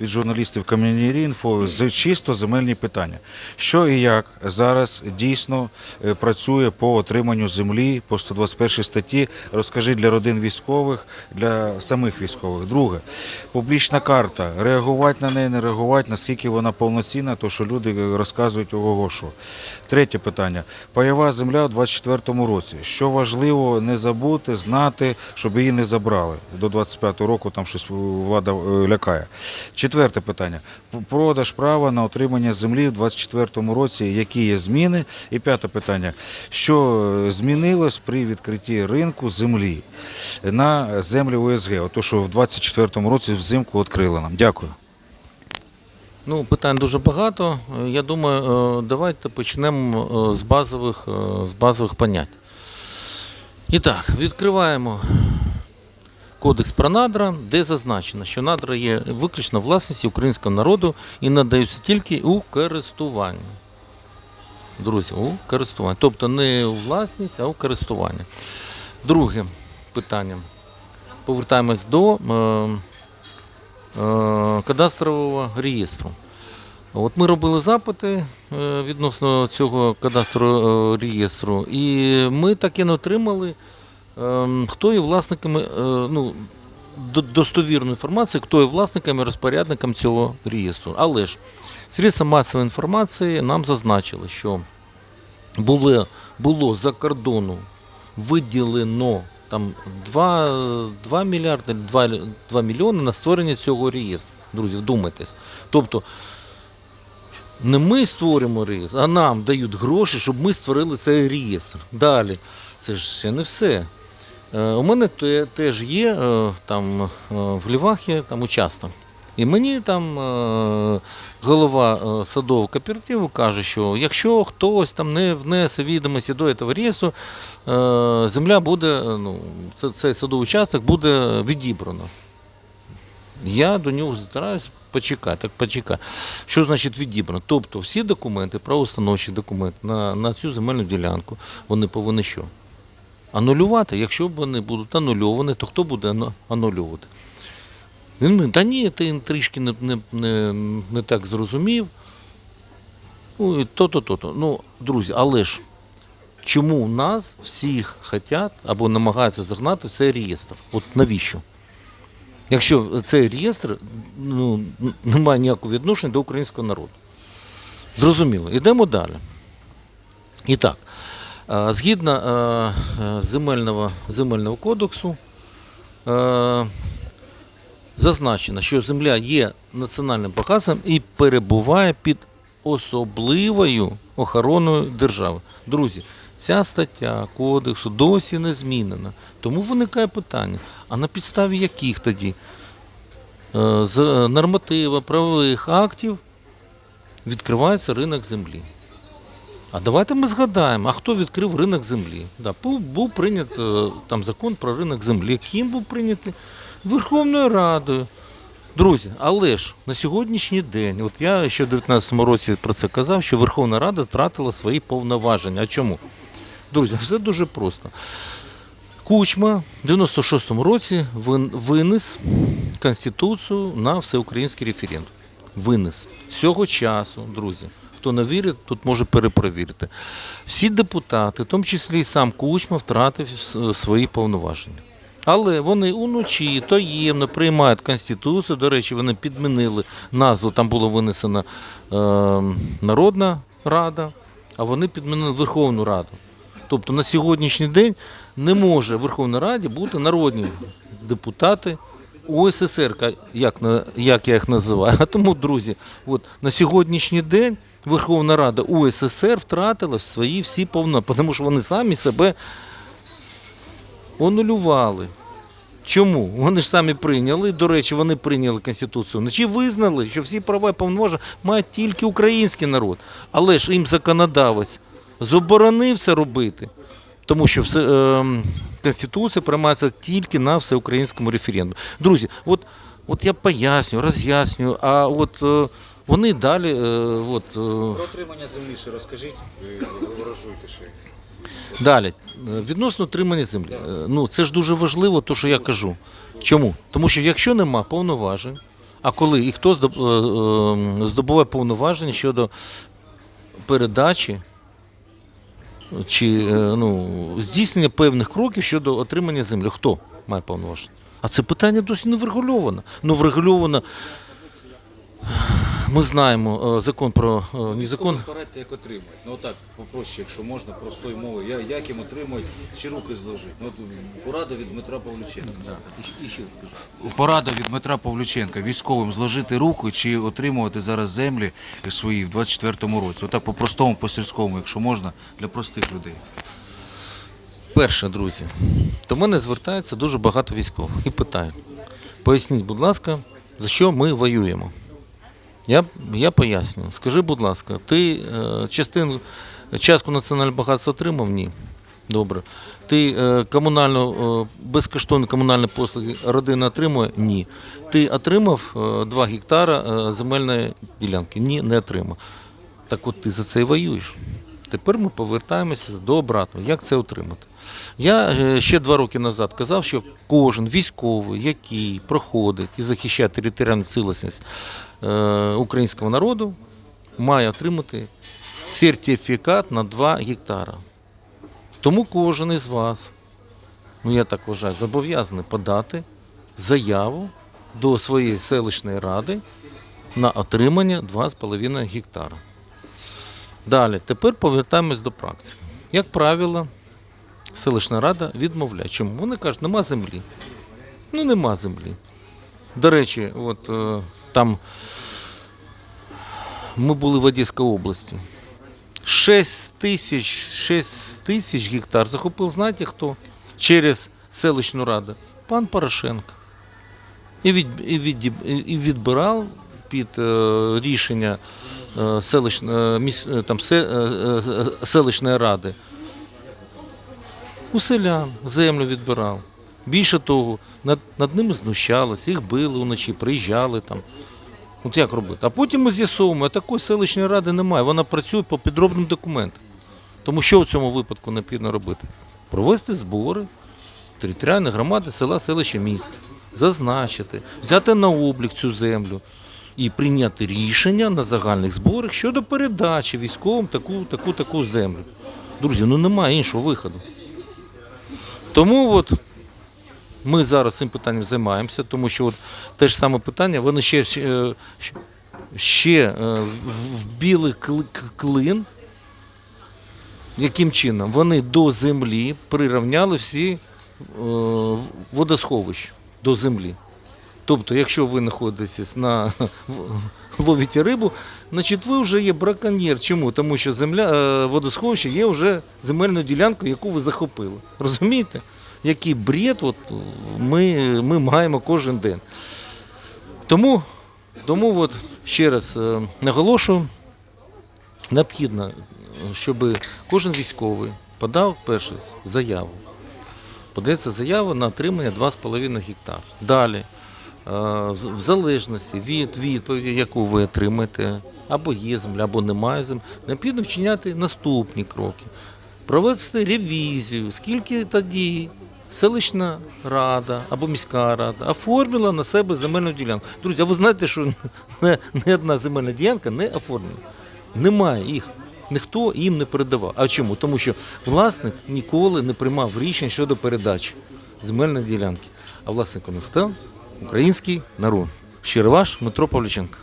від журналістів Кам'янірі інфо з чисто земельні питання. Що і як зараз дійсно е, працює по отриманню землі по 121 статті? Розкажи для родин військових, для самих військових. Друге, публічна карта. Реагувати на неї, не реагувати, наскільки вона повноцінна, то що люди розказують ого що. Третє питання. Пайова земля у 24-му році. Що важливо не забути, знати, щоб її не забрали. До 25-го року там щось влада е, лякає. Четверте питання. Продаж права на отримання землі в 24-му році. Які є зміни? І п'яте питання. Що е, змінилось при відкритті ринку землі на землі ОСГ? Ото, що в 24-му році взимку відкрили нам. Дякую. Ну, питань дуже багато. Я думаю, е, давайте почнемо е, з базових, з базових понять. І так, відкриваємо Кодекс про надра, де зазначено, що надра є виключно власністю українського народу і надаються тільки у користування. Друзі, у користування. Тобто не у власність, а у користування. Друге питання. Повертаємось до. Е, е, кадастрового реєстру. От ми робили запити е, відносно цього кадастрового е, реєстру, і ми так і не отримали, хто є власниками, е, ну, достовірну інформацію, хто є власниками і розпорядником цього реєстру. Але ж средства масової інформації нам зазначили, що було, було за кордону виділено там 2, 2 мільярди, 2, 2 мільйони на створення цього реєстру. Друзі, вдумайтесь. Тобто не ми створюємо реєстр, а нам дають гроші, щоб ми створили цей реєстр. Далі. Це ж ще не все. Е, у мене теж є е, там е, в Лівахі там участок. І мені там голова садового кооперативу каже, що якщо хтось там не внесе відомості до цього реєстру, земля буде, ну, цей садовий участок буде відібрано. Я до нього стараюсь почекати, так почекай. Що значить відібрано? Тобто всі документи, правоустановчі документи на, на цю земельну ділянку, вони повинні що? Анулювати. Якщо вони будуть анульовані, то хто буде анульовувати? Він та ні, ти трішки не, не, не, не так зрозумів. Ну, і то-то, то-то. Ну, друзі, але ж чому нас всіх хотять або намагаються загнати в цей реєстр? От навіщо? Якщо цей реєстр ну, не має ніякого відношення до українського народу. Зрозуміло. Йдемо далі. І так, згідно е, е, земельного, земельного кодексу, е, зазначено, що земля є національним багатством і перебуває під особливою охороною держави. Друзі, ця стаття кодексу досі не змінена. Тому виникає питання: а на підставі яких тоді е, з е, нормативів, правових актів відкривається ринок землі? А давайте ми згадаємо, а хто відкрив ринок землі? Да, був, був прийнят е, там закон про ринок землі. Ким був прийнятий? Верховною Радою. Друзі, але ж на сьогоднішній день, от я ще в 2019 році про це казав, що Верховна Рада втратила свої повноваження. А чому? Друзі, все дуже просто. Кучма в 96-му році винес Конституцію на всеукраїнський референдум. Винес. З цього часу, друзі, хто не вірить, тут може перепровірити. Всі депутати, в тому числі і сам Кучма, втратив свої повноваження. Але вони уночі таємно приймають Конституцію. До речі, вони підмінили назву, там було винесено е, Народна Рада, а вони підмінили Верховну Раду. Тобто на сьогоднішній день не може в Верховній Раді бути народні депутати УССР, як, як я їх називаю. А тому, друзі, от на сьогоднішній день Верховна Рада УССР втратила свої всі повноваження, тому що вони самі себе анулювали. Чому? Вони ж самі прийняли. До речі, вони прийняли Конституцію. Вночі визнали, що всі права і повноваження має тільки український народ. Але ж їм законодавець заборонив це робити. Тому що все, е, Конституція приймається тільки на всеукраїнському референдумі. Друзі, от, от я пояснюю, роз'яснюю, а от е, вони далі. Е, от, е, Про отримання землі ще розкажіть, ворожуйте ще. Далі, відносно отримання землі. Е, Ну, це ж дуже важливо, то, що я кажу. Чому? Тому що якщо нема повноважень, А коли і хто здоб- здобуває повноваження щодо передачі чи ну, здійснення певних кроків щодо отримання землі? Хто має повноваження? А це питання досі не врегульовано. Ну, врегульовано. Ми знаємо е, закон про е, не закон. Порадьте, як отримують. Ну так, попроще, якщо можна, простою мовою. Я, як їм отримують, чи руки зложить. Ну, от, порада від Дмитра Павлюченка. І ще скажу. Порада від Дмитра Павлюченка військовим зложити руку чи отримувати зараз землі свої в 24-му році. Отак по-простому, по-сільському, якщо можна, для простих людей. Перше, друзі, до мене звертається дуже багато військових і питають: поясніть, будь ласка, за що ми воюємо? Я, я пояснюю. Скажи, будь ласка, ти е, частину, частку національного багатства отримав? Ні. Добре. Ти е, комунальну, е, безкоштовні комунальні послуги родина отримує? Ні. Ти отримав е, 2 гектара е, земельної ділянки? Ні, не отримав. Так от ти за це і воюєш. Тепер ми повертаємося до обратного. Як це отримати? Я е, ще два роки назад казав, що кожен військовий, який проходить і захищає територіальну цілісність е, українського народу, має отримати сертифікат на 2 гектара. Тому кожен із вас, ну я так вважаю, зобов'язаний подати заяву до своєї селищної ради на отримання 2,5 гектара. Далі, тепер повертаємось до практики. Як правило, селищна рада відмовляє. Чому? Вони кажуть, нема землі. Ну, нема землі. До речі, от е, там ми були в Одеській області. 6 тисяч, 6 тисяч гектар захопив, знаєте хто? Через селищну раду. Пан Порошенко. І, від, і, від, і відбирав під е, рішення е, селищ, е, міс, е, там, се, е, е, селищної ради. У селян землю відбирав. Більше того, над, над ними знущалися, їх били вночі, приїжджали там. От як робити? А потім ми з'ясовуємо, а такої селищної ради немає. Вона працює по підробним документам. Тому що в цьому випадку необхідно робити? Провести збори територіальної громади села, селища, міста, зазначити, взяти на облік цю землю і прийняти рішення на загальних зборах щодо передачі військовим таку, таку, таку землю. Друзі, ну немає іншого виходу. Тому от ми зараз цим питанням займаємося, тому що от те ж саме питання, вони ще, ще, е, білий клин, яким чином вони до землі прирівняли всі е, водосховища до землі. Тобто, якщо ви знаходитесь на ловите рибу, значить ви вже є браконьєр. Чому? Тому що земля, е, водосховище є вже земельною ділянкою, яку ви захопили. Розумієте? Який бред от, ми, ми маємо кожен день. Тому, тому от, ще раз е, наголошую, необхідно, щоб кожен військовий подав перше заяву. Подається заява на отримання 2,5 гектар. Далі, в залежності від відповіді, яку ви отримаєте, або є земля, або немає землі, необхідно вчиняти наступні кроки. Провести ревізію, скільки тоді селищна рада або міська рада оформила на себе земельну ділянку. Друзі, а ви знаєте, що не, не одна земельна ділянка не оформлена. Немає їх. Ніхто їм не передавав. А чому? Тому що власник ніколи не приймав рішень щодо передачі земельної ділянки. А власником не став український народ. Щиро ваш Дмитро Павліченко.